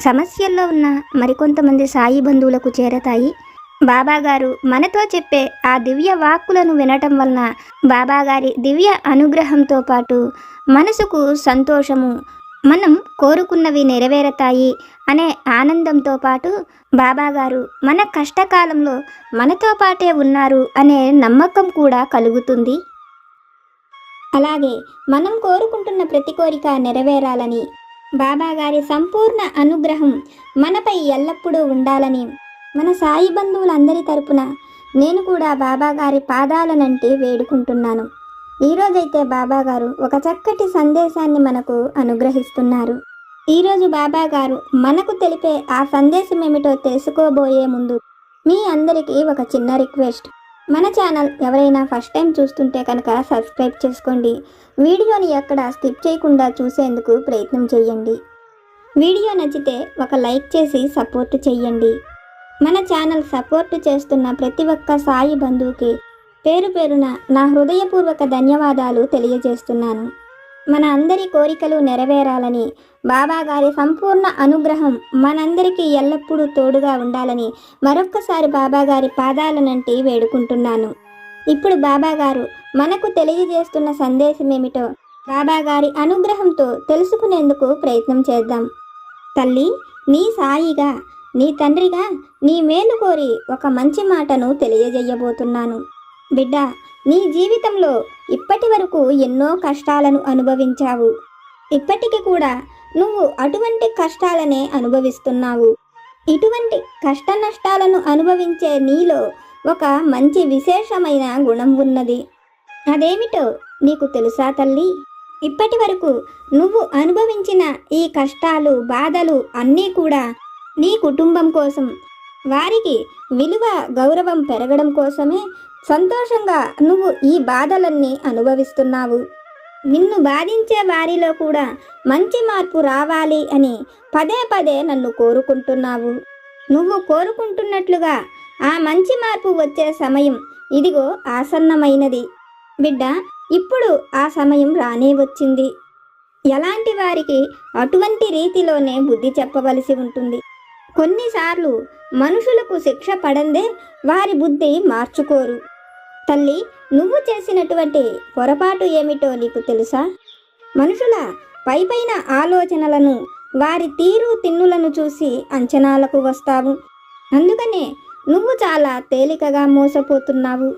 సమస్యల్లో ఉన్న మరికొంతమంది సాయి బంధువులకు చేరతాయి. బాబాగారు మనతో చెప్పే ఆ దివ్య వాక్కులను వినటం వలన బాబాగారి దివ్య అనుగ్రహంతో పాటు మనసుకు సంతోషము మనం కోరుకున్నవి నెరవేరతాయి అనే ఆనందంతో పాటు బాబాగారు మన కష్టకాలంలో మనతో పాటే ఉన్నారు అనే నమ్మకం కూడా కలుగుతుంది. అలాగే మనం కోరుకుంటున్న ప్రతి కోరిక నెరవేరాలని బాబాగారి సంపూర్ణ అనుగ్రహం మనపై ఎల్లప్పుడూ ఉండాలని మన సాయి బంధువులందరి తరపున నేను కూడా బాబాగారి పాదాలనంటే వేడుకుంటున్నాను. ఈరోజైతే బాబాగారు ఒక చక్కటి సందేశాన్ని మనకు అనుగ్రహిస్తున్నారు. ఈరోజు బాబాగారు మనకు తెలిపే ఆ సందేశం ఏమిటో తెలుసుకోబోయే ముందు మీ అందరికీ ఒక చిన్న రిక్వెస్ట్. మన ఛానల్ ఎవరైనా ఫస్ట్ టైం చూస్తుంటే కనుక సబ్స్క్రైబ్ చేసుకోండి. వీడియోని ఎక్కడ స్కిప్ చేయకుండా చూసేందుకు ప్రయత్నం చేయండి. వీడియో నచ్చితే ఒక లైక్ చేసి సపోర్ట్ చేయండి. మన ఛానల్ సపోర్ట్ చేస్తున్న ప్రతి ఒక్క సాయి బంధువుకి పేరు పేరున నా హృదయపూర్వక ధన్యవాదాలు తెలియజేస్తున్నాను. మన అందరి కోరికలు నెరవేరాలని బాబాగారి సంపూర్ణ అనుగ్రహం మనందరికీ ఎల్లప్పుడూ తోడుగా ఉండాలని మరొక్కసారి బాబాగారి పాదాలనంటి వేడుకుంటున్నాను. ఇప్పుడు బాబాగారు మనకు తెలియజేస్తున్న సందేశం ఏమిటో బాబాగారి అనుగ్రహంతో తెలుసుకునేందుకు ప్రయత్నం చేద్దాం. తల్లి నీ సాయిగా నీ తండ్రిగా నీ మేలు కోరి ఒక మంచి మాటను తెలియజేయబోతున్నాను. బిడ్డ నీ జీవితంలో ఇప్పటి వరకు ఎన్నో కష్టాలను అనుభవించావు. ఇప్పటికి కూడా నువ్వు అటువంటి కష్టాలనే అనుభవిస్తున్నావు. ఇటువంటి కష్ట నష్టాలను అనుభవించే నీలో ఒక మంచి విశేషమైన గుణం ఉన్నది. అదేమిటో నీకు తెలుసా తల్లి? ఇప్పటి వరకు నువ్వు అనుభవించిన ఈ కష్టాలు బాధలు అన్నీ కూడా నీ కుటుంబం కోసం వారికి విలువ గౌరవం పెరగడం కోసమే సంతోషంగా నువ్వు ఈ బాధలన్నీ అనుభవిస్తున్నావు. నిన్ను బాధించే వారిలో కూడా మంచి మార్పు రావాలి అని పదే పదే నన్ను కోరుకుంటున్నావు. నువ్వు కోరుకుంటున్నట్లుగా ఆ మంచి మార్పు వచ్చే సమయం ఇదిగో ఆసన్నమైనది. బిడ్డ ఇప్పుడు ఆ సమయం రానే వచ్చింది. ఎలాంటి వారికి అటువంటి రీతిలోనే బుద్ధి చెప్పవలసి ఉంటుంది. కొన్నిసార్లు మనుషులకు శిక్ష పడందే వారి బుద్ధి మార్చుకోరు. తల్లి నువ్వు చేసినటువంటి పొరపాటు ఏమిటో నీకు తెలుసా? మనుషుల పైపైన ఆలోచనలను వారి తీరు తిన్నులను చూసి అంచనాలకు వస్తావు. అందుకనే నువ్వు చాలా తేలికగా మోసపోతున్నావు.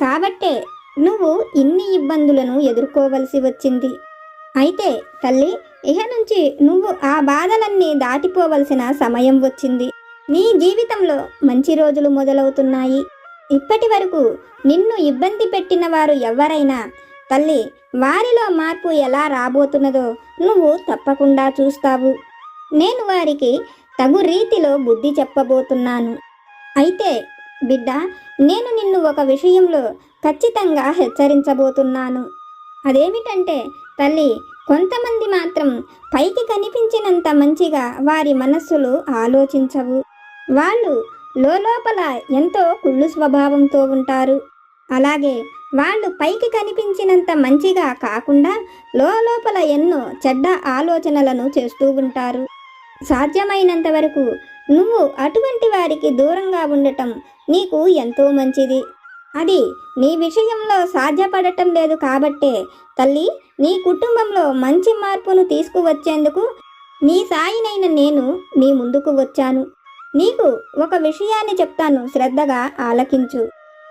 కాబట్టే నువ్వు ఇన్ని ఇబ్బందులను ఎదుర్కోవలసి వచ్చింది. అయితే తల్లి ఇహ నుంచి నువ్వు ఆ బాధలన్నీ దాటిపోవలసిన సమయం వచ్చింది. నీ జీవితంలో మంచి రోజులు మొదలవుతున్నాయి. ఇప్పటి వరకు నిన్ను ఇబ్బంది పెట్టిన వారు ఎవరైనా తల్లి వారిలో మార్పు ఎలా రాబోతున్నదో నువ్వు తప్పకుండా చూస్తావు. నేను వారికి తగు రీతిలో బుద్ధి చెప్పబోతున్నాను. అయితే బిడ్డ నేను నిన్ను ఒక విషయంలో ఖచ్చితంగా హెచ్చరించబోతున్నాను. అదేమిటంటే తల్లి కొంతమంది మాత్రం పైకి కనిపించినంత మంచిగా వారి మనస్సులు ఆలోచించవు. వాళ్ళు లోపల ఎంతో కుళ్ళు స్వభావంతో ఉంటారు. అలాగే వాళ్ళు పైకి కనిపించినంత మంచిగా కాకుండా లోపల ఎన్నో చెడ్డ ఆలోచనలను చేస్తూ ఉంటారు. సాధ్యమైనంత వరకు నువ్వు అటువంటి వారికి దూరంగా ఉండటం నీకు ఎంతో మంచిది. అది నీ విషయంలో సాధ్యపడటం లేదు కాబట్టే తల్లి నీ కుటుంబంలో మంచి మార్పును తీసుకువచ్చేందుకు నీ సాయినైన నేను నీ ముందుకు వచ్చాను. నీకు ఒక విషయాన్ని చెప్తాను శ్రద్ధగా ఆలకించు.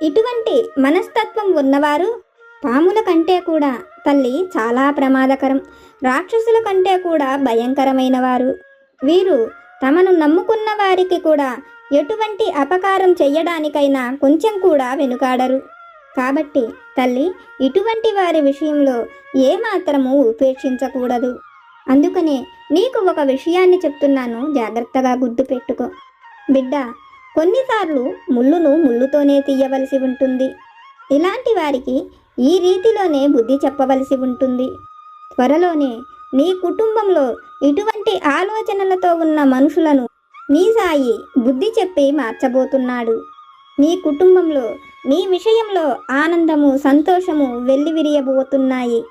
ఇటువంటి మనస్తత్వం ఉన్నవారు పాముల కంటే కూడా తల్లి చాలా ప్రమాదకరం. రాక్షసుల కంటే కూడా భయంకరమైన వారు వీరు తమను నమ్ముకున్న వారికి కూడా ఎటువంటి అపకారం చెయ్యడానికైనా కొంచెం కూడా వెనుకాడరు. కాబట్టి తల్లి ఇటువంటి వారి విషయంలో ఏమాత్రము ఉపేక్షించకూడదు. అందుకనే నీకు ఒక విషయాన్ని చెప్తున్నాను జాగ్రత్తగా గుర్తు పెట్టుకో బిడ్డ కొన్నిసార్లు ముళ్ళును ముళ్ళుతోనే తీయవలసి ఉంటుంది. ఇలాంటి వారికి ఈ రీతిలోనే బుద్ధి చెప్పవలసి ఉంటుంది. త్వరలోనే నీ కుటుంబంలో ఇటువంటి ఆలోచనలతో ఉన్న మనుషులను నీ సాయి బుద్ధి చెప్పి మార్చబోతున్నాడు. నీ కుటుంబంలో నీ విషయంలో ఆనందము సంతోషము వెల్లివిరియబోతున్నాయి.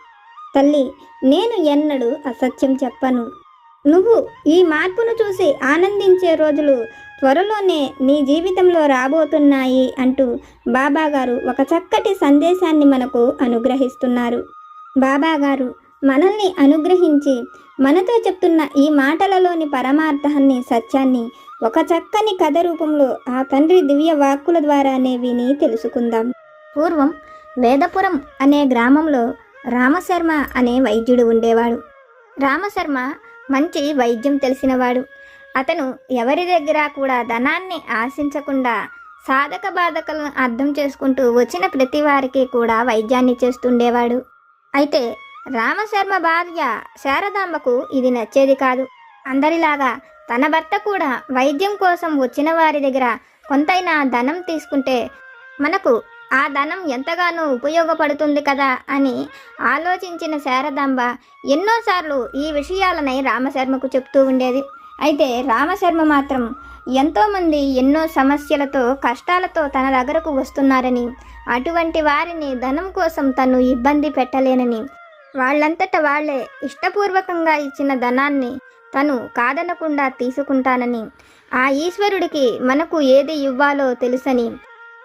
తల్లి నేను ఎన్నడూ అసత్యం చెప్పను. నువ్వు ఈ మార్పును చూసి ఆనందించే రోజులు త్వరలోనే నీ జీవితంలో రాబోతున్నాయి అంటూ బాబాగారు ఒక చక్కటి సందేశాన్ని మనకు అనుగ్రహిస్తున్నారు. బాబాగారు మనల్ని అనుగ్రహించి మనతో చెప్తున్న ఈ మాటలలోని పరమార్థాన్ని సత్యాన్ని ఒక చక్కని కథ రూపంలో ఆ తండ్రి దివ్య వాక్కుల ద్వారానే విని తెలుసుకుందాం. పూర్వం వేదపురం అనే గ్రామంలో రామశర్మ అనే వైద్యుడు ఉండేవాడు. రామశర్మ మంచి వైద్యం తెలిసినవాడు. అతను ఎవరి దగ్గర కూడా ధనాన్ని ఆశించకుండా సాధక బాధకలను అర్థం చేసుకుంటూ వచ్చిన ప్రతి వారికి కూడా వైద్యాన్ని చేస్తుండేవాడు. అయితే రామశర్మ భార్య శారదాంబకు ఇది నచ్చేది కాదు. అందరిలాగా తన భర్త కూడా వైద్యం కోసం వచ్చిన వారి దగ్గర కొంతైనా ధనం తీసుకుంటే మనకు ఆ ధనం ఎంతగానో ఉపయోగపడుతుంది కదా అని ఆలోచించిన శారదాంబ ఎన్నోసార్లు ఈ విషయాలనై రామశర్మకు చెప్తూ ఉండేది. అయితే రామశర్మ మాత్రం ఎంతోమంది ఎన్నో సమస్యలతో కష్టాలతో తన దగ్గరకు వస్తున్నారని అటువంటి వారిని ధనం కోసం తను ఇబ్బంది పెట్టలేనని వాళ్ళంతట వాళ్ళే ఇష్టపూర్వకంగా ఇచ్చిన ధనాన్ని తను కాదనకుండా తీసుకుంటానని ఆ ఈశ్వరుడికి మనకు ఏది ఇవ్వాలో తెలుసని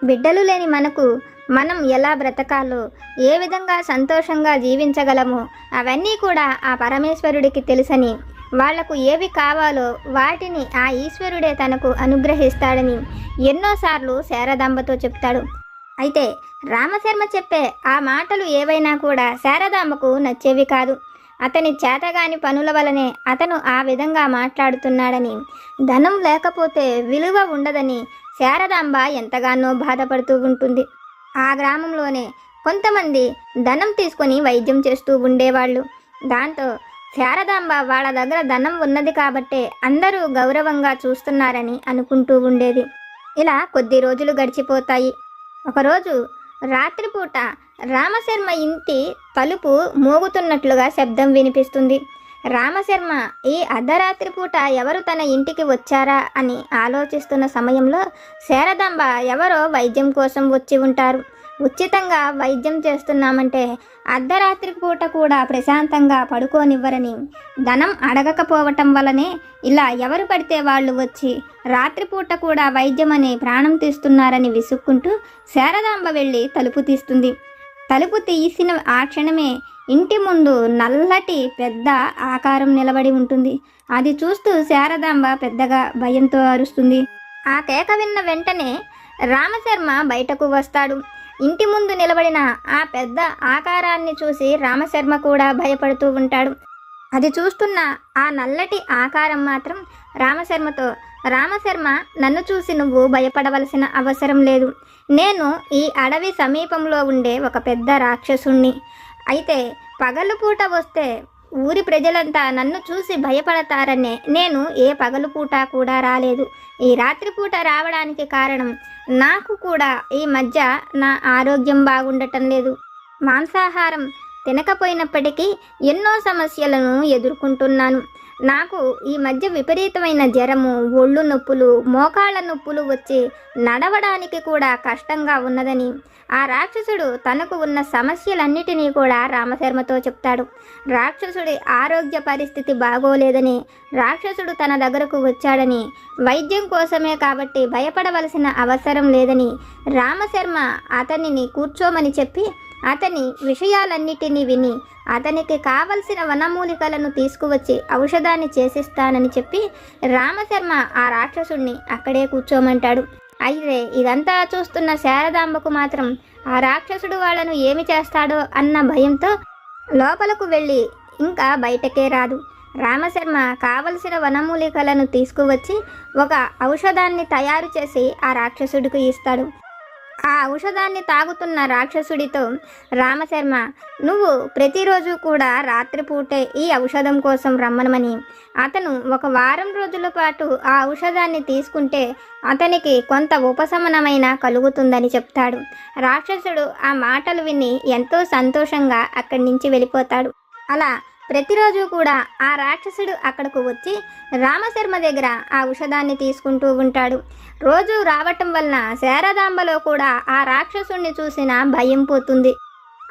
బిడ్డలు లేని మనకు మనం ఎలా బ్రతకాలో ఏ విధంగా సంతోషంగా జీవించగలమో అవన్నీ కూడా ఆ పరమేశ్వరుడికి తెలుసని వాళ్ళకు ఏవి కావాలో వాటిని ఆ ఈశ్వరుడే తనకు అనుగ్రహిస్తాడని ఎన్నోసార్లు శారదాంబతో చెప్తాడు. అయితే రామశర్మ చెప్పే ఆ మాటలు ఏవైనా కూడా శారదాంబకు నచ్చేవి కాదు. అతని చేతగాని పనుల వలనే అతను ఆ విధంగా మాట్లాడుతున్నాడని ధనం లేకపోతే విలువ ఉండదని శారదాంబ ఎంతగానో బాధపడుతూ ఉంటుంది. ఆ గ్రామంలోనే కొంతమంది ధనం తీసుకొని వైద్యం చేస్తూ ఉండేవాళ్ళు. దాంతో శారదాంబ వాళ్ళ దగ్గర ధనం ఉన్నది కాబట్టే అందరూ గౌరవంగా చూస్తున్నారని అనుకుంటూ ఉండేది. ఇలా కొద్ది రోజులు గడిచిపోతాయి. ఒకరోజు రాత్రిపూట రామశర్మ ఇంటి తలుపు మోగుతున్నట్లుగా శబ్దం వినిపిస్తుంది. రామశర్మ ఈ అర్ధరాత్రి పూట ఎవరు తన ఇంటికి వచ్చారా అని ఆలోచిస్తున్న సమయంలో శారదాంబ ఎవరో వైద్యం కోసం వచ్చి ఉంటారు. ఉచితంగా వైద్యం చేస్తున్నామంటే అర్ధరాత్రి పూట కూడా ప్రశాంతంగా పడుకోనివ్వరని ధనం అడగకపోవటం వలనే ఇలా ఎవరు పడితే వాళ్ళు వచ్చి రాత్రిపూట కూడా వైద్యం అనే ప్రాణం తీస్తున్నారని విసుక్కుంటూ శారదాంబ వెళ్ళి తలుపు తీస్తుంది. తలుపు తీసిన ఆ క్షణమే ఇంటి ముందు నల్లటి పెద్ద ఆకారం నిలబడి ఉంటుంది. అది చూస్తూ శారదాంబ పెద్దగా భయంతో అరుస్తుంది. ఆ కేక విన్న వెంటనే రామశర్మ బయటకు వస్తాడు. ఇంటి ముందు నిలబడిన ఆ పెద్ద ఆకారాన్ని చూసి రామశర్మ కూడా భయపడుతూ ఉంటాడు. అది చూస్తున్న ఆ నల్లటి ఆకారం మాత్రం రామశర్మతో రామశర్మ నన్ను చూసి నువ్వు భయపడవలసిన అవసరం లేదు. నేను ఈ అడవి సమీపంలో ఉండే ఒక పెద్ద రాక్షసుణ్ణి. అయితే పగలు పూట వస్తే ఊరి ప్రజలంతా నన్ను చూసి భయపడతారనే నేను ఏ పగలు పూట కూడా రాలేదు. ఈ రాత్రిపూట రావడానికి కారణం నాకు కూడా ఈ మధ్య నా ఆరోగ్యం బాగుండటం లేదు. మాంసాహారం తినకపోయినప్పటికీ ఎన్నో సమస్యలను ఎదుర్కొంటున్నాను. నాకు ఈ మధ్య విపరీతమైన జ్వరము ఒళ్ళు నొప్పులు మోకాళ్ళ నొప్పులు వచ్చి నడవడానికి కూడా కష్టంగా ఉన్నదని. ఆ రాక్షసుడు తనకు ఉన్న సమస్యలన్నిటినీ కూడా రామశర్మతో చెప్తాడు. రాక్షసుడి ఆరోగ్య పరిస్థితి బాగోలేదని రాక్షసుడు తన దగ్గరకు వచ్చాడని వైద్యం కోసమే కాబట్టి భయపడవలసిన అవసరం లేదని రామశర్మ అతనిని కూర్చోమని చెప్పి అతని విషయాలన్నిటినీ విని అతనికి కావలసిన వనమూలికలను తీసుకువచ్చి ఔషధాన్ని చేసిస్తానని చెప్పి రామశర్మ ఆ రాక్షసుణ్ణి అక్కడే కూర్చోమంటాడు. అయితే ఇదంతా చూస్తున్న శారదాంబకు మాత్రం ఆ రాక్షసుడు వాళ్ళను ఏమి చేస్తాడో అన్న భయంతో లోపలకు వెళ్ళి ఇంకా బయటకే రాదు. రామశర్మ కావలసిన వనమూలికలను తీసుకువచ్చి ఒక ఔషధాన్ని తయారు చేసి ఆ రాక్షసుడికి ఇస్తాడు. ఆ ఔషధాన్ని తాగుతున్న రాక్షసుడితో రామశర్మ నువ్వు ప్రతిరోజు కూడా రాత్రిపూటే ఈ ఔషధం కోసం రమ్మనమని. అతను ఒక వారం రోజుల పాటు ఆ ఔషధాన్ని తీసుకుంటే అతనికి కొంత ఉపశమనమైన కలుగుతుందని చెప్తాడు. రాక్షసుడు ఆ మాటలు విని ఎంతో సంతోషంగా అక్కడి నుంచి వెళ్ళిపోతాడు. అలా ప్రతిరోజు కూడా ఆ రాక్షసుడు అక్కడకు వచ్చి రామశర్మ దగ్గర ఆ ఔషధాన్ని తీసుకుంటూ ఉంటాడు. రోజు రావటం వలన శారదాంబలో కూడా ఆ రాక్షసుణ్ణి చూసిన భయం పోతుంది.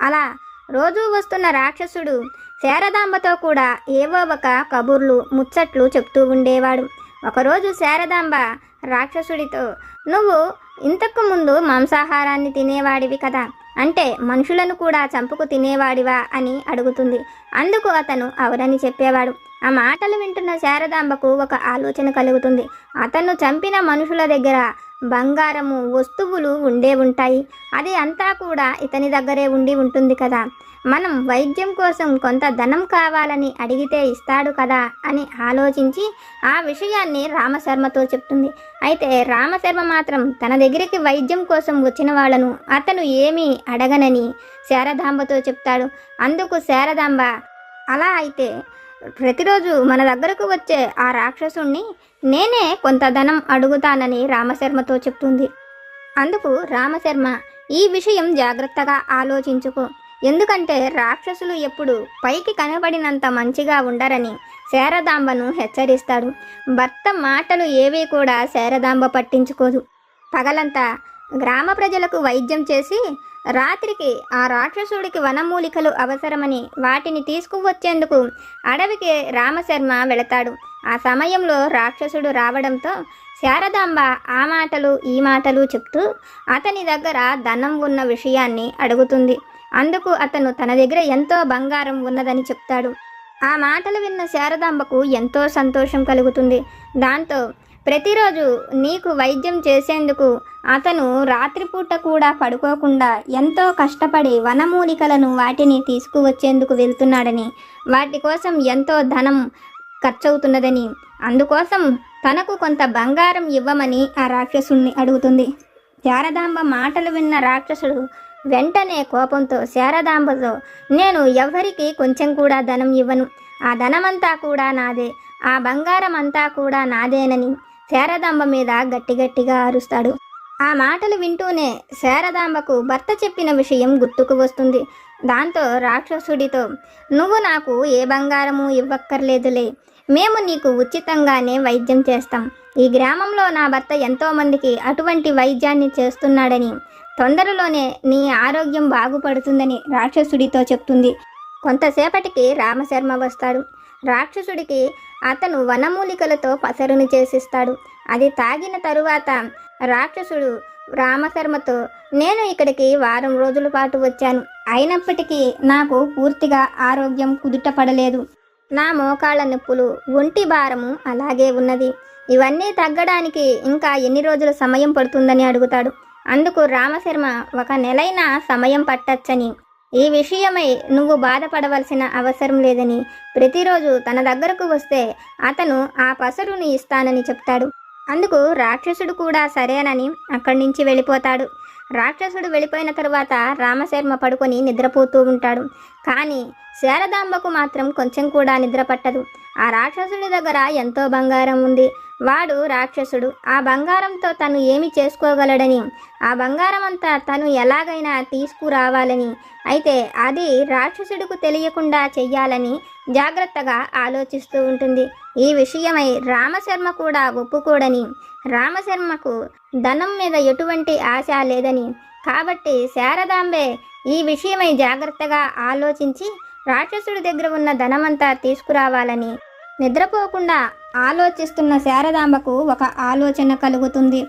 అలా రోజు వస్తున్న రాక్షసుడు శారదాంబతో కూడా ఏవో ఒక కబుర్లు ముచ్చట్లు చెప్తూ ఉండేవాడు. ఒకరోజు శారదాంబ రాక్షసుడితో నువ్వు ఇంతకు ముందు మాంసాహారాన్ని తినేవాడివి కదా అంటే మనుషులను కూడా చంపుకు తినేవాడివా? అని అడుగుతుంది. అందుకు అతను అవునని చెప్పేవాడు. ఆ మాటలు వింటున్న శారదాంబకు ఒక ఆలోచన కలుగుతుంది. అతను చంపిన మనుషుల దగ్గర బంగారము వస్తువులు ఉండే ఉంటాయి. అది అంతా కూడా ఇతని దగ్గరే ఉండి ఉంటుంది కదా. మనం వైద్యం కోసం కొంత ధనం కావాలని అడిగితే ఇస్తాడు కదా అని ఆలోచించి ఆ విషయాన్ని రామశర్మతో చెప్తుంది. అయితే రామశర్మ మాత్రం తన దగ్గరికి వైద్యం కోసం వచ్చిన వాళ్ళను అతను ఏమీ అడగనని శారదాంబతో చెప్తాడు. అందుకు శారదాంబ అలా అయితే ప్రతిరోజు మన దగ్గరకు వచ్చే ఆ రాక్షసుణ్ణి నేనే కొంత ధనం అడుగుతానని రామశర్మతో చెప్తుంది. అందుకు రామశర్మ ఈ విషయం జాగ్రత్తగా ఆలోచించుకో. ఎందుకంటే రాక్షసులు ఎప్పుడు పైకి కనబడినంత మంచిగా ఉండరని శారదాంబను హెచ్చరిస్తాడు. భర్త మాటలు ఏవీ కూడా శారదాంబ పట్టించుకోదు. పగలంతా గ్రామ ప్రజలకు వైద్యం చేసి రాత్రికి ఆ రాక్షసుడికి వనమూలికలు అవసరమని వాటిని తీసుకువచ్చేందుకు అడవికి రామశర్మ వెళతాడు. ఆ సమయంలో రాక్షసుడు రావడంతో శారదాంబ ఆ మాటలు ఈ మాటలు చెప్తూ అతని దగ్గర ధనం ఉన్న విషయాన్ని అడుగుతుంది. అందుకు అతను తన దగ్గర ఎంతో బంగారం ఉన్నదని చెప్తాడు. ఆ మాటలు విన్న శారదాంబకు ఎంతో సంతోషం కలుగుతుంది. దాంతో ప్రతిరోజు నీకు వైద్యం చేసేందుకు అతను రాత్రిపూట కూడా పడుకోకుండా ఎంతో కష్టపడి వనమూలికలను వాటిని తీసుకువచ్చేందుకు వెళ్తున్నాడని వాటి కోసం ఎంతో ధనం ఖర్చవుతున్నదని. అందుకోసం తనకు కొంత బంగారం ఇవ్వమని ఆ రాక్షసుణ్ణి అడుగుతుంది. శారదాంబ మాటలు విన్న రాక్షసుడు వెంటనే కోపంతో శారదాంబతో నేను ఎవరికి కొంచెం కూడా ధనం ఇవ్వను. ఆ ధనమంతా కూడా నాదే. ఆ బంగారం అంతా కూడా నాదేనని శారదాంబ మీద గట్టిగట్టిగా అరుస్తాడు. ఆ మాటలు వింటూనే శారదాంబకు భర్త చెప్పిన విషయం గుర్తుకు వస్తుంది. దాంతో రాక్షసుడితో నువ్వు నాకు ఏ బంగారము ఇవ్వక్కర్లేదులే. మేము నీకు ఉచితంగానే వైద్యం చేస్తాం. ఈ గ్రామంలో నా భర్త ఎంతోమందికి అటువంటి వైద్యాన్ని చేస్తున్నాడని. తొందరలోనే నీ ఆరోగ్యం బాగుపడుతుందని రాక్షసుడితో చెప్తుంది. కొంతసేపటికి రామశర్మ వస్తాడు. రాక్షసుడికి అతను వనమూలికలతో పసరును చేసిస్తాడు. అది తాగిన తరువాత రాక్షసుడు రామశర్మతో నేను ఇక్కడికి వారం రోజుల పాటు వచ్చాను. అయినప్పటికీ నాకు పూర్తిగా ఆరోగ్యం కుదుట పడలేదు. నా మోకాళ్ళ నొప్పులు ఒంటి భారము అలాగే ఉన్నది. ఇవన్నీ తగ్గడానికి ఇంకా ఎన్ని రోజుల సమయం పడుతుందని అడుగుతాడు. అందుకు రామశర్మ ఒక నెలైన సమయం పట్టచ్చని. ఈ విషయమై నువ్వు బాధపడవలసిన అవసరం లేదని ప్రతిరోజు తన దగ్గరకు వస్తే అతను ఆ పసరుని ఇస్తానని చెప్తాడు. అందుకు రాక్షసుడు కూడా సరేనని అక్కడి నుంచి వెళ్ళిపోతాడు. రాక్షసుడు వెళ్ళిపోయిన తరువాత రామశర్మ పడుకొని నిద్రపోతూ ఉంటాడు. కానీ శారదాంబకు మాత్రం కొంచెం కూడా నిద్ర పట్టదు. ఆ రాక్షసుడి దగ్గర ఎంతో బంగారం ఉంది. వాడు రాక్షసుడు. ఆ బంగారంతో తను ఏమి చేసుకోగలడని? ఆ బంగారం అంతా తను ఎలాగైనా తీసుకురావాలని. అయితే అది రాక్షసుడికి తెలియకుండా చెయ్యాలని జాగ్రత్తగా ఆలోచిస్తూ ఉంటుంది. ఈ విషయమై రామశర్మ కూడా ఒప్పుకోడని. రామశర్మకు ధనం మీద ఎటువంటి ఆశ లేదని. కాబట్టి శారదాంబే ఈ విషయమై జాగ్రత్తగా ఆలోచించి రాక్షసుడి దగ్గర ఉన్న ధనమంతా తీసుకురావాలని నిద్రపోకుండా ఆలోచిస్తున్న శారదాంబకు ఒక ఆలోచన కలుగుతుంది.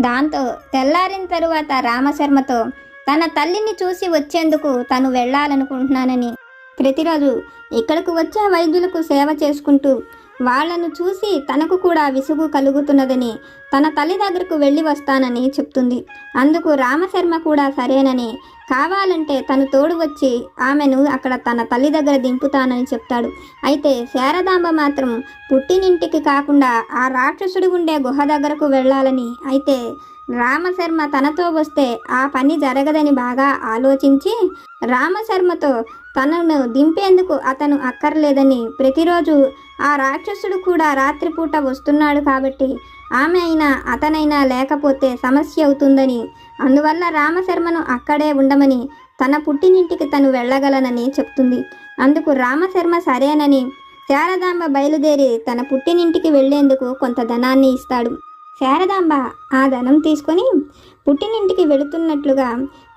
దాంతో తెల్లారిన తరువాత రామశర్మతో తన తల్లిని చూసి వచ్చేందుకు తను వెళ్ళాలనుకుంటున్నానని. ప్రతిరోజు ఇక్కడకు వచ్చే వైద్యులకు సేవ చేసుకుంటూ వాళ్ళను చూసి తనకు కూడా విసుగు కలుగుతున్నదని తన తల్లి దగ్గరకు వెళ్ళి వస్తానని చెప్తుంది. అందుకు రామశర్మ కూడా సరేనని కావాలంటే తను తోడు వచ్చి ఆమెను అక్కడ తన తల్లి దగ్గర దింపుతానని చెప్తాడు. అయితే శారదాంబ మాత్రం పుట్టినింటికి కాకుండా ఆ రాక్షసుడు ఉండే గుహ దగ్గరకు వెళ్ళాలని అయితే రామశర్మ తనతో వస్తే ఆ పని జరగదని బాగా ఆలోచించి రామశర్మతో తనను దింపేందుకు అతను అక్కర్లేదని ప్రతిరోజు ఆ రాక్షసుడు కూడా రాత్రిపూట వస్తున్నాడు కాబట్టి ఆమె అయినా అతనైనా లేకపోతే సమస్య అవుతుందని అందువల్ల రామశర్మను అక్కడే ఉండమని తన పుట్టినింటికి తను వెళ్ళగలనని చెప్తుంది. అందుకు రామశర్మ సరేనని శారదాంబ బయలుదేరి తన పుట్టినింటికి వెళ్ళేందుకు కొంత ధనాన్ని ఇస్తాడు. శారదాంబ ఆ ధనం తీసుకొని పుట్టినింటికి వెళుతున్నట్లుగా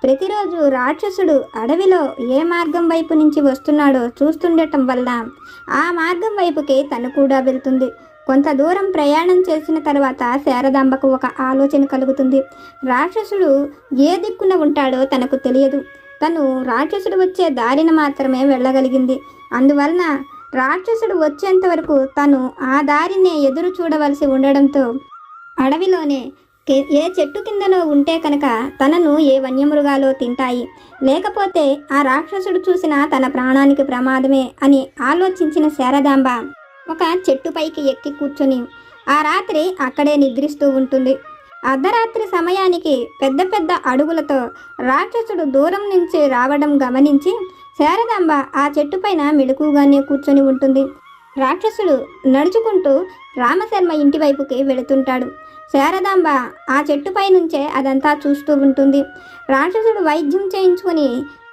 ప్రతిరోజు రాక్షసుడు అడవిలో ఏ మార్గం వైపు నుంచి వస్తున్నాడో చూస్తుండటం వల్ల ఆ మార్గం వైపుకి తను కూడా వెళ్తుంది. కొంత దూరం ప్రయాణం చేసిన తర్వాత శారదాంబకు ఒక ఆలోచన కలుగుతుంది. రాక్షసుడు ఏ దిక్కున ఉంటాడో తనకు తెలియదు. తను రాక్షసుడు వచ్చే దారిన మాత్రమే వెళ్ళగలిగింది. అందువలన రాక్షసుడు వచ్చేంత వరకు తను ఆ దారినే ఎదురు చూడవలసి ఉండడంతో అడవిలోనే ఏ చెట్టు కిందనో ఉంటే కనుక తనను ఏ వన్యమృగాలో తింటాయి. లేకపోతే ఆ రాక్షసుడు చూసిన తన ప్రాణానికి ప్రమాదమే అని ఆలోచించిన శారదాంబ ఒక చెట్టుపైకి ఎక్కి కూర్చొని ఆ రాత్రి అక్కడే నిద్రిస్తూ ఉంటుంది. అర్ధరాత్రి సమయానికి పెద్ద పెద్ద అడుగులతో రాక్షసుడు దూరం నుంచి రావడం గమనించి శారదాంబ ఆ చెట్టుపైన మెలకుగానే కూర్చొని ఉంటుంది. రాక్షసుడు నడుచుకుంటూ రామశర్మ ఇంటి వైపుకి వెళుతుంటాడు. శారదాంబ ఆ చెట్టుపై నుంచే అదంతా చూస్తూ ఉంటుంది. రాక్షసుడు వైద్యం చేయించుకొని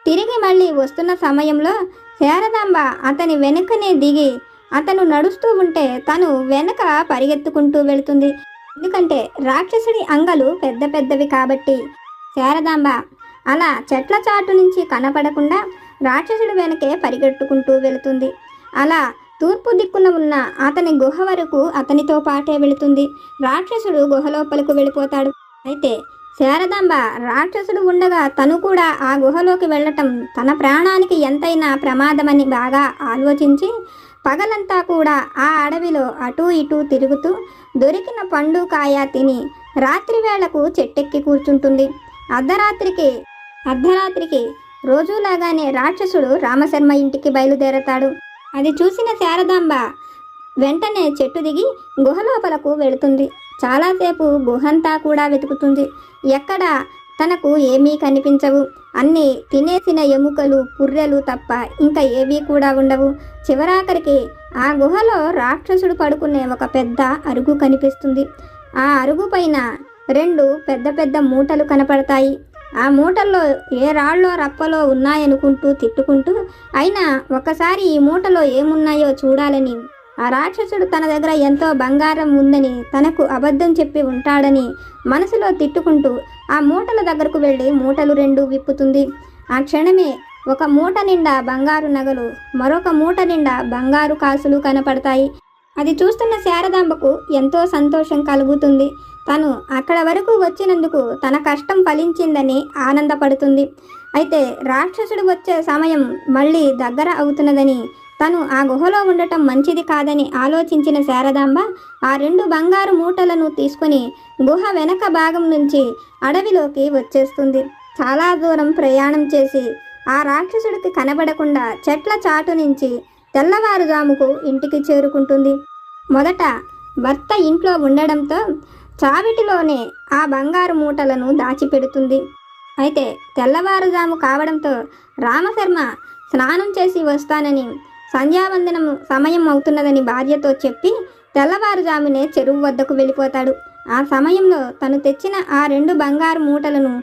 తిరిగి మళ్ళీ వస్తున్న సమయంలో శారదాంబ అతని వెనుకనే దిగి అతను నడుస్తూ ఉంటే తను వెనక పరిగెత్తుకుంటూ వెళుతుంది. ఎందుకంటే రాక్షసుడి అంగలు పెద్ద పెద్దవి కాబట్టి. శారదాంబ అలా చెట్ల చాటు నుంచి కనపడకుండా రాక్షసుడి వెనకే పరిగెట్టుకుంటూ వెళుతుంది. అలా తూర్పు దిక్కున ఉన్న అతని గుహ వరకు అతనితో పాటే వెళుతుంది. రాక్షసుడు గుహ లోపలకు వెళ్ళిపోతాడు. అయితే శారదాంబ రాక్షసుడు ఉండగా తను కూడా ఆ గుహలోకి వెళ్ళటం తన ప్రాణానికి ఎంతైనా ప్రమాదమని బాగా ఆలోచించి పగలంతా కూడా ఆ అడవిలో అటూ ఇటూ తిరుగుతూ దొరికిన పండు కాయ తిని రాత్రి వేళకు చెట్టెక్కి కూర్చుంటుంది. అర్ధరాత్రికి అర్ధరాత్రికి రోజులాగానే రాక్షసుడు రామశర్మ ఇంటికి బయలుదేరతాడు. అది చూసిన శారదాంబ వెంటనే చెట్టు దిగి గుహలోపలకు వెళుతుంది. చాలాసేపు గుహంతా కూడా వెతుకుతుంది. ఎక్కడ తనకు ఏమీ కనిపించవు. అన్నీ తినేసిన ఎముకలు పుర్రెలు తప్ప ఇంకా ఏవీ కూడా ఉండవు. చివరాఖరికి ఆ గుహలో రాక్షసుడు పడుకునే ఒక పెద్ద అరుగు కనిపిస్తుంది. ఆ అరుగు పైన రెండు పెద్ద పెద్ద మూటలు కనపడతాయి. ఆ మూటల్లో ఏ రాళ్ళో రప్పలో ఉన్నాయనుకుంటూ తిట్టుకుంటూ అయినా ఒకసారి ఈ మూటలో ఏమున్నాయో చూడాలని ఆ రాక్షసుడు తన దగ్గర ఎంతో బంగారం ఉందని తనకు అబద్ధం చెప్పి ఉంటాడని మనసులో తిట్టుకుంటూ ఆ మూటల దగ్గరకు వెళ్ళి మూటలు రెండు విప్పుతుంది. ఆ క్షణమే ఒక మూట నిండా బంగారు నగలు మరొక మూట నిండా బంగారు కాసులు కనపడతాయి. అది చూస్తున్న శారదాంబకు ఎంతో సంతోషం కలుగుతుంది. తను అక్కడ వరకు వచ్చినందుకు తన కష్టం ఫలించిందని ఆనందపడుతుంది. అయితే రాక్షసుడు వచ్చే సమయం మళ్ళీ దగ్గర అవుతున్నదని తను ఆ గుహలో ఉండటం మంచిది కాదని ఆలోచించిన శారదాంబ ఆ రెండు బంగారు మూటలను తీసుకుని గుహ వెనక భాగం నుంచి అడవిలోకి వచ్చేస్తుంది. చాలా దూరం ప్రయాణం చేసి ఆ రాక్షసుడికి కనబడకుండా చెట్ల చాటు నుంచి తెల్లవారుజాముకు ఇంటికి చేరుకుంటుంది. మొదట భర్త ఇంట్లో ఉండడంతో చావిటిలోనే ఆ బంగారు మూటలను దాచిపెడుతుంది. అయితే తెల్లవారుజాము కావడంతో రామశర్మ స్నానం చేసి వస్తానని సంధ్యావందనం సమయం అవుతున్నదని భార్యతో చెప్పి తెల్లవారుజామునే చెరువు వద్దకు వెళ్ళిపోతాడు. ఆ సమయంలో తను తెచ్చిన ఆ రెండు బంగారు మూటలను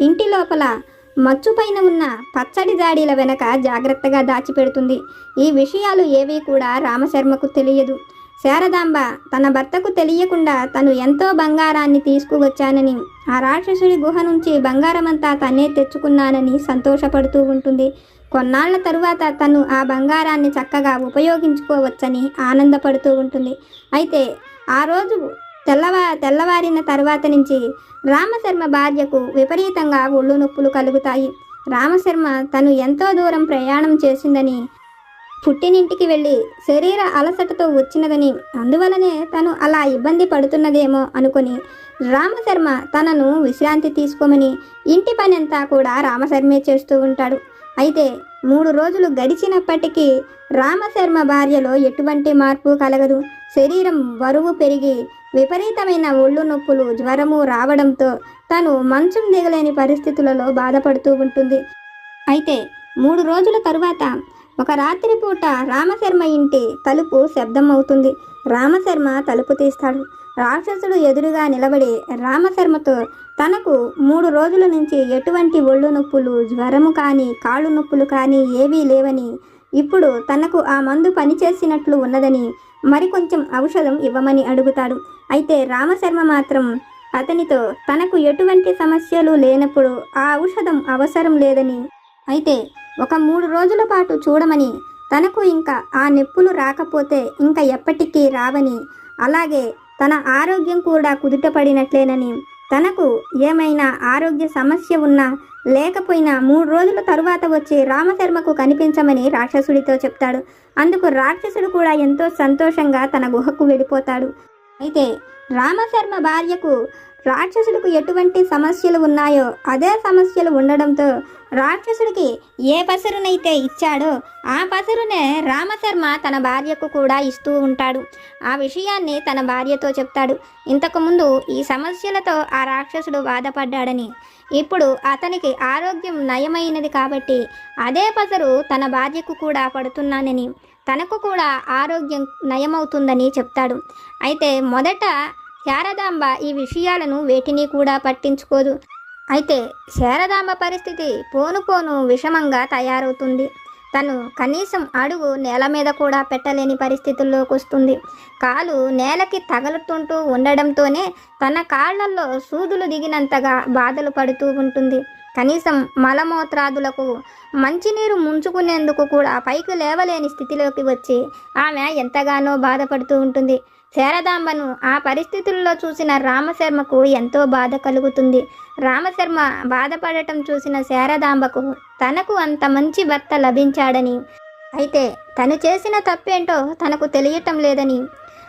ఇంటి లోపల మచ్చుపైన ఉన్న పచ్చడి జాడీల వెనక జాగ్రత్తగా దాచిపెడుతుంది. ఈ విషయాలు ఏవీ కూడా రామశర్మకు తెలియదు. శారదాంబ తన భర్తకు తెలియకుండా తను ఎంతో బంగారాన్ని తీసుకువచ్చానని ఆ రాక్షసుడి గుహ నుంచి బంగారమంతా తనే తెచ్చుకున్నానని సంతోషపడుతూ ఉంటుంది. కొన్నాళ్ళ తరువాత తను ఆ బంగారాన్ని చక్కగా ఉపయోగించుకోవచ్చని ఆనందపడుతూ ఉంటుంది. అయితే ఆ రోజు తెల్లవా తెల్లవారిన తర్వాత నుంచి రామశర్మ భార్యకు విపరీతంగా ఒళ్ళు నొప్పులు కలుగుతాయి. రామశర్మ తను ఎంతో దూరం ప్రయాణం చేసిందని పుట్టినింటికి వెళ్ళి శరీర అలసటతో వచ్చినదని అందువలనే తను అలా ఇబ్బంది పడుతున్నదేమో అనుకొని రామశర్మ తనను విశ్రాంతి తీసుకోమని ఇంటి పనంతా కూడా రామశర్మే చేస్తూ ఉంటాడు. అయితే మూడు రోజులు గడిచినప్పటికీ రామశర్మ భార్యలో ఎటువంటి మార్పు కలగదు. శరీరం బరువు పెరిగి విపరీతమైన ఒళ్ళు నొప్పులు జ్వరము రావడంతో తను మంచం దిగలేని పరిస్థితులలో బాధపడుతూ ఉంటుంది. అయితే మూడు రోజుల తరువాత ఒక రాత్రి పూట రామశర్మ ఇంటి తలుపు శబ్దం అవుతుంది. రామశర్మ తలుపు తీస్తాడు. రాక్షసుడు ఎదురుగా నిలబడి రామశర్మతో తనకు మూడు రోజుల నుంచి ఎటువంటి ఒళ్ళు నొప్పులు జ్వరము కానీ కాళ్ళు నొప్పులు కానీ ఏవీ లేవని. ఇప్పుడు తనకు ఆ మందు పనిచేసినట్లు ఉన్నదని మరికొంచెం ఔషధం ఇవ్వమని అడుగుతాడు. అయితే రామశర్మ మాత్రం అతనితో తనకు ఎటువంటి సమస్యలు లేనప్పుడు ఆ ఔషధం అవసరం లేదని. అయితే ఒక మూడు రోజుల పాటు చూడమని తనకు ఇంకా ఆ నొప్పులు రాకపోతే ఇంకా ఎప్పటికీ రావని. అలాగే తన ఆరోగ్యం కూడా కుదుటపడినట్లేనని. తనకు ఏమైనా ఆరోగ్య సమస్య ఉన్నా లేకపోయినా మూడు రోజుల తరువాత వచ్చి రామశర్మకు కనిపించమని రాక్షసుడితో చెప్తాడు. అందుకు రాక్షసుడు కూడా ఎంతో సంతోషంగా తన గుహకు వెళ్ళిపోతాడు. అయితే రామశర్మ భార్యకు రాక్షసుడికి ఎటువంటి సమస్యలు ఉన్నాయో అదే సమస్యలు ఉండడంతో రాక్షసుడికి ఏ పసరునైతే ఇచ్చాడో ఆ పసరునే రామశర్మ తన భార్యకు కూడా ఇస్తూ ఉంటాడు. ఆ విషయాన్ని తన భార్యతో చెప్తాడు. ఇంతకుముందు ఈ సమస్యలతో ఆ రాక్షసుడు బాధపడ్డాడని. ఇప్పుడు అతనికి ఆరోగ్యం నయమైనది కాబట్టి అదే పసరు తన భార్యకు కూడా పడుతున్నానని తనకు కూడా ఆరోగ్యం నయమవుతుందని చెప్తాడు. అయితే మొదట శారదాంబ ఈ విషయాలను వేటిని కూడా పట్టించుకోదు. అయితే శారదాంబ పరిస్థితి పోను పోను విషమంగా తయారవుతుంది. తను కనీసం అడుగు నేల మీద కూడా పెట్టలేని పరిస్థితుల్లోకి వస్తుంది కాలు నేలకి తగులుతుంటూ ఉండడంతోనే తన కాళ్ళల్లో సూదులు దిగినంతగా బాధలు పడుతూ ఉంటుంది. కనీసం మలమూత్రాదులకు మంచినీరు ముంచుకునేందుకు కూడా పైకి లేవలేని స్థితిలోకి వచ్చి ఆమె ఎంతగానో బాధపడుతూ ఉంటుంది. శారదాంబను ఆ పరిస్థితుల్లో చూసిన రామశర్మకు ఎంతో బాధ కలుగుతుంది. రామశర్మ బాధపడటం చూసిన శారదాంబకు తనకు అంత మంచి భర్త లభించాడని. అయితే తను చేసిన తప్పేంటో తనకు తెలియటం లేదని.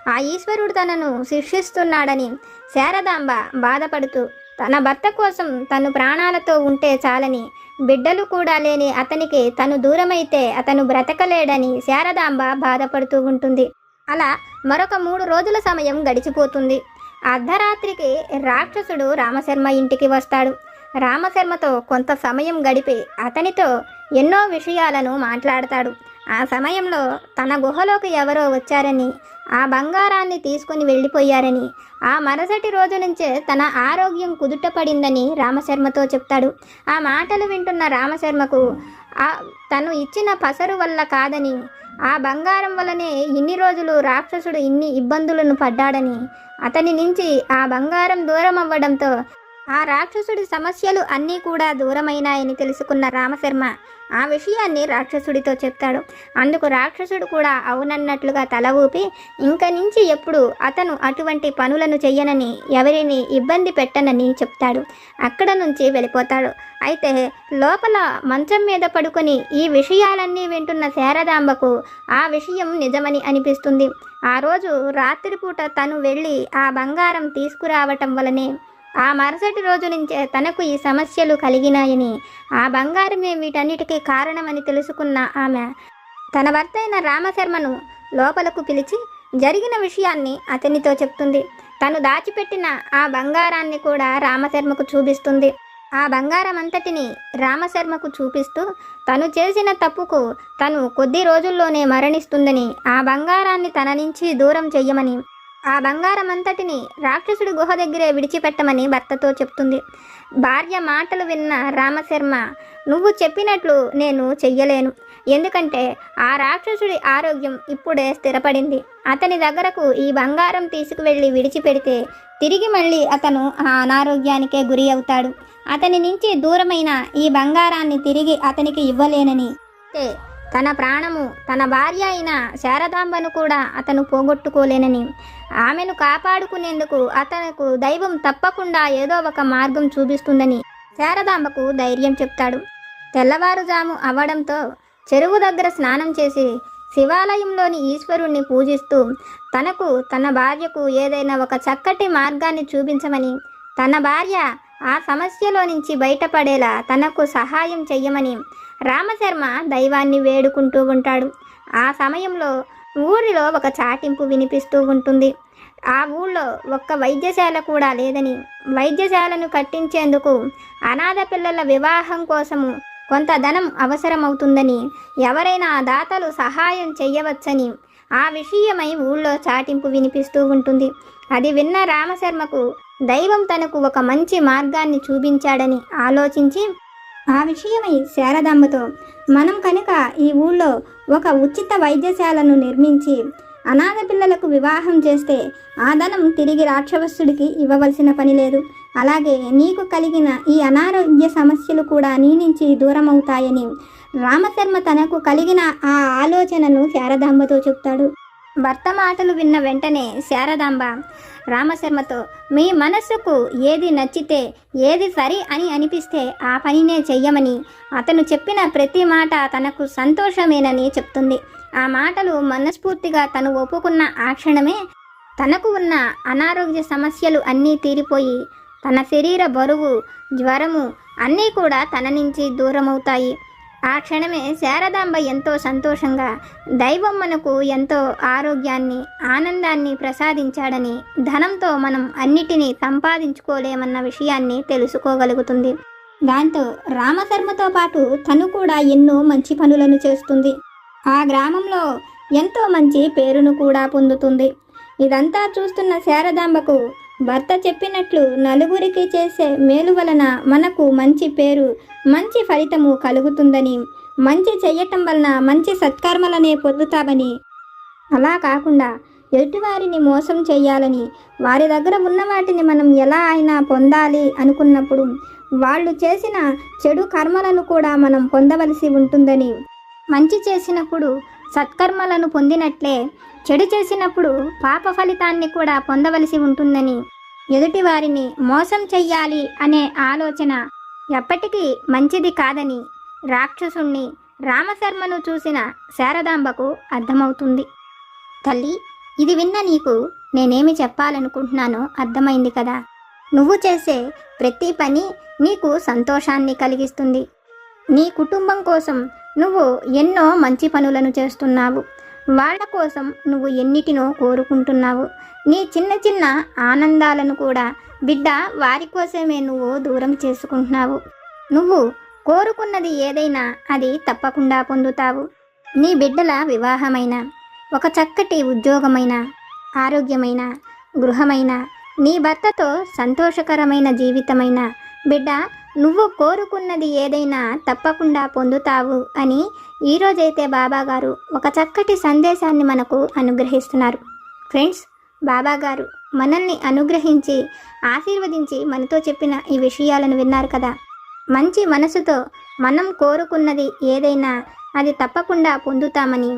ఆ ఈశ్వరుడు తనను శిక్షిస్తున్నాడని శారదాంబ బాధపడుతూ తన భర్త కోసం తను ప్రాణాలతో ఉంటే చాలని బిడ్డలు కూడా లేని అతనికి తను దూరమైతే అతను బ్రతకలేడని శారదాంబ బాధపడుతూ ఉంటుంది. అలా మరొక మూడు రోజుల సమయం గడిచిపోతుంది. అర్ధరాత్రికి రాక్షసుడు రామశర్మ ఇంటికి వస్తాడు. రామశర్మతో కొంత సమయం గడిపి అతనితో ఎన్నో విషయాలను మాట్లాడతాడు. ఆ సమయంలో తన గుహలోకి ఎవరో వచ్చారని ఆ బంగారాన్ని తీసుకుని వెళ్ళిపోయారని ఆ మరుసటి రోజు నుంచే తన ఆరోగ్యం కుదుటపడిందని రామశర్మతో చెప్తాడు. ఆ మాటలు వింటున్న రామశర్మకు ఆ తను ఇచ్చిన పసరు వల్ల కాదని ఆ బంగారం వలనే ఇన్ని రోజులు రాక్షసుడు ఇన్ని ఇబ్బందులను పడ్డాడని. అతని నుంచి ఆ బంగారం దూరం అవ్వడంతో ఆ రాక్షసుడి సమస్యలు అన్నీ కూడా దూరమైనాయని తెలుసుకున్న రామశర్మ ఆ విషయాన్ని రాక్షసుడితో చెప్తాడు. అందుకు రాక్షసుడు కూడా అవునన్నట్లుగా తల ఊపి ఇంక నుంచి ఎప్పుడు అతను అటువంటి పనులను చెయ్యనని ఎవరిని ఇబ్బంది పెట్టనని చెప్తాడు. అక్కడ నుంచి వెళ్ళిపోతాడు. అయితే లోపల మంచం మీద పడుకొని ఈ విషయాలన్నీ వింటున్న శారదాంబకు ఆ విషయం నిజమని అనిపిస్తుంది. ఆ రోజు రాత్రిపూట తను వెళ్ళి ఆ బంగారం తీసుకురావటం వలనే ఆ మరుసటి రోజు నుంచే తనకు ఈ సమస్యలు కలిగినాయని ఆ బంగారమే వీటన్నిటికీ కారణమని తెలుసుకున్న ఆమె తన భర్త అయిన రామశర్మను లోపలకు పిలిచి జరిగిన విషయాన్ని అతనితో చెప్తుంది. తను దాచిపెట్టిన ఆ బంగారాన్ని కూడా రామశర్మకు చూపిస్తుంది. ఆ బంగారం అంతటిని రామశర్మకు చూపిస్తూ తను చేసిన తప్పుకు తను కొద్ది రోజుల్లోనే మరణిస్తుందని ఆ బంగారాన్ని తన నుంచి దూరం చెయ్యమని ఆ బంగారం అంతటిని రాక్షసుడి గుహ దగ్గరే విడిచిపెట్టమని భర్తతో చెప్తుంది. భార్య మాటలు విన్న రామశర్మ నువ్వు చెప్పినట్లు నేను చెయ్యలేను. ఎందుకంటే ఆ రాక్షసుడి ఆరోగ్యం ఇప్పుడే స్థిరపడింది. అతని దగ్గరకు ఈ బంగారం తీసుకువెళ్ళి విడిచిపెడితే తిరిగి మళ్ళీ అతను ఆ అనారోగ్యానికే గురి అవుతాడు. అతని నుంచి దూరమైన ఈ బంగారాన్ని తిరిగి అతనికి ఇవ్వలేనని తన ప్రాణము తన భార్య అయిన శారదాంబను కూడా అతను పోగొట్టుకోలేనని ఆమెను కాపాడుకునేందుకు అతనుకు దైవం తప్పకుండా ఏదో ఒక మార్గం చూపిస్తుందని శారదాంబకు ధైర్యం చెప్తాడు. తెల్లవారుజాము అవ్వడంతో చెరువు దగ్గర స్నానం చేసి శివాలయంలోని ఈశ్వరుణ్ణి పూజిస్తూ తనకు తన భార్యకు ఏదైనా ఒక చక్కటి మార్గాన్ని చూపించమని తన భార్య ఆ సమస్యలో నుంచి బయటపడేలా తనకు సహాయం చెయ్యమని రామశర్మ దైవాన్ని వేడుకుంటూ ఉంటాడు. ఆ సమయంలో ఊరిలో ఒక చాటింపు వినిపిస్తూ ఉంటుంది. ఆ ఊళ్ళో ఒక్క వైద్యశాల కూడా లేదని వైద్యశాలను కట్టించేందుకు అనాథ పిల్లల వివాహం కోసము కొంత ధనం అవసరమవుతుందని ఎవరైనా దాతలు సహాయం చేయవచ్చని ఆ విషయమై ఊళ్ళో చాటింపు వినిపిస్తూ ఉంటుంది. అది విన్న రామశర్మకు దైవం తనకు ఒక మంచి మార్గాన్ని చూపించాడని ఆలోచించి ఆ విషయమై శారదమ్మతో మనం కనుక ఈ ఊళ్ళో ఒక ఉచిత వైద్యశాలను నిర్మించి అనాథ పిల్లలకు వివాహం చేస్తే ఆ ధనం తిరిగి రాక్షవస్సుడికి ఇవ్వవలసిన పని లేదు. అలాగే నీకు కలిగిన ఈ అనారోగ్య సమస్యలు కూడా నీ నుంచి దూరమవుతాయని రామశర్మ తనకు కలిగిన ఆ ఆలోచనను శారదాంబతో చెప్తాడు. భర్త మాటలు విన్న వెంటనే శారదాంబ రామశర్మతో మీ మనస్సుకు ఏది నచ్చితే ఏది సరి అని అనిపిస్తే ఆ పనినే చెయ్యమని. అతను చెప్పిన ప్రతి మాట తనకు సంతోషమేనని చెప్తుంది. ఆ మాటలు మనస్ఫూర్తిగా తను ఒప్పుకున్న ఆ క్షణమే తనకు ఉన్న అనారోగ్య సమస్యలు అన్నీ తీరిపోయి తన శరీర బరువు జ్వరము అన్నీ కూడా తన నుంచి దూరమవుతాయి. ఆ క్షణమే శారదాంబ ఎంతో సంతోషంగా దైవం మనకు ఎంతో ఆరోగ్యాన్ని ఆనందాన్ని ప్రసాదించాడని ధనంతో మనం అన్నిటినీ సంపాదించుకోలేమన్న విషయాన్ని తెలుసుకోగలుగుతుంది. దాంతో రామశర్మతో పాటు తను కూడా ఎన్నో మంచి పనులను చేస్తుంది. ఆ గ్రామంలో ఎంతో మంచి పేరును కూడా పొందుతుంది. ఇదంతా చూస్తున్న శారదాంబకు భర్త చెప్పినట్లు నలుగురికి చేసే మేలు వలన మనకు మంచి పేరు మంచి ఫలితము కలుగుతుందని మంచి చెయ్యటం వలన మంచి సత్కర్మలనే పొందుతామని. అలా కాకుండా ఎటువారిని మోసం చేయాలని వారి దగ్గర ఉన్న వాటిని మనం ఎలా అయినా పొందాలి అనుకున్నప్పుడు వాళ్ళు చేసిన చెడు కర్మలను కూడా మనం పొందవలసి ఉంటుందని. మంచి చేసినప్పుడు సత్కర్మలను పొందినట్లే చెడు చేసినప్పుడు పాప ఫలితాన్ని కూడా పొందవలసి ఉంటుందని ఎదుటి వారిని మోసం చెయ్యాలి అనే ఆలోచన ఎప్పటికీ మంచిది కాదని రాక్షసుణ్ణి రామశర్మను చూసిన శారదాంబకు అర్థమవుతుంది. తల్లి ఇది విన్న నీకు నేనేమి చెప్పాలనుకుంటున్నానో అర్థమైంది కదా. నువ్వు చేసే ప్రతి పని నీకు సంతోషాన్ని కలిగిస్తుంది. నీ కుటుంబం కోసం నువ్వు ఎన్నో మంచి పనులను చేస్తున్నావు. వాళ్ళ కోసం నువ్వు ఎన్నిటినో కోరుకుంటున్నావు. నీ చిన్న చిన్న ఆనందాలను కూడా బిడ్డ వారి కోసమే నువ్వు దూరం చేసుకుంటున్నావు. నువ్వు కోరుకున్నది ఏదైనా అది తప్పకుండా పొందుతావు. నీ బిడ్డల వివాహమైన ఒక చక్కటి ఉద్యోగమైన ఆరోగ్యమైన గృహమైన నీ భర్తతో సంతోషకరమైన జీవితమైన బిడ్డ నువ్వు కోరుకున్నది ఏదైనా తప్పకుండా పొందుతావు అని ఈరోజైతే బాబాగారు ఒక చక్కటి సందేశాన్ని మనకు అనుగ్రహిస్తున్నారు. ఫ్రెండ్స్ బాబాగారు మనల్ని అనుగ్రహించి ఆశీర్వదించి మనతో చెప్పిన ఈ విషయాలను విన్నారు కదా. మంచి మనసుతో మనం కోరుకున్నది ఏదైనా అది తప్పకుండా పొందుతామని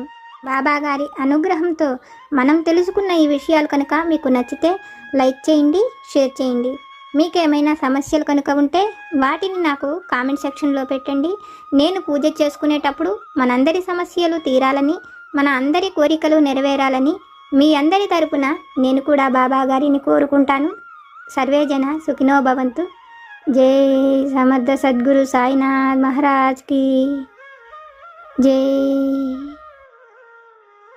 బాబాగారి అనుగ్రహంతో మనం తెలుసుకున్న ఈ విషయాలు కనుక మీకు నచ్చితే లైక్ చేయండి షేర్ చేయండి. మీకేమైనా సమస్యలు కనుక ఉంటే వాటిని నాకు కామెంట్ సెక్షన్లో పెట్టండి. నేను పూజ చేసుకునేటప్పుడు మనందరి సమస్యలు తీరాలని మన అందరి కోరికలు నెరవేరాలని మీ అందరి తరపున నేను కూడా బాబా గారిని కోరుకుంటాను. సర్వేజన సుఖినో భవంతు. జై సమర్థ సద్గురు సాయినాథ్ మహారాజ్కి జై.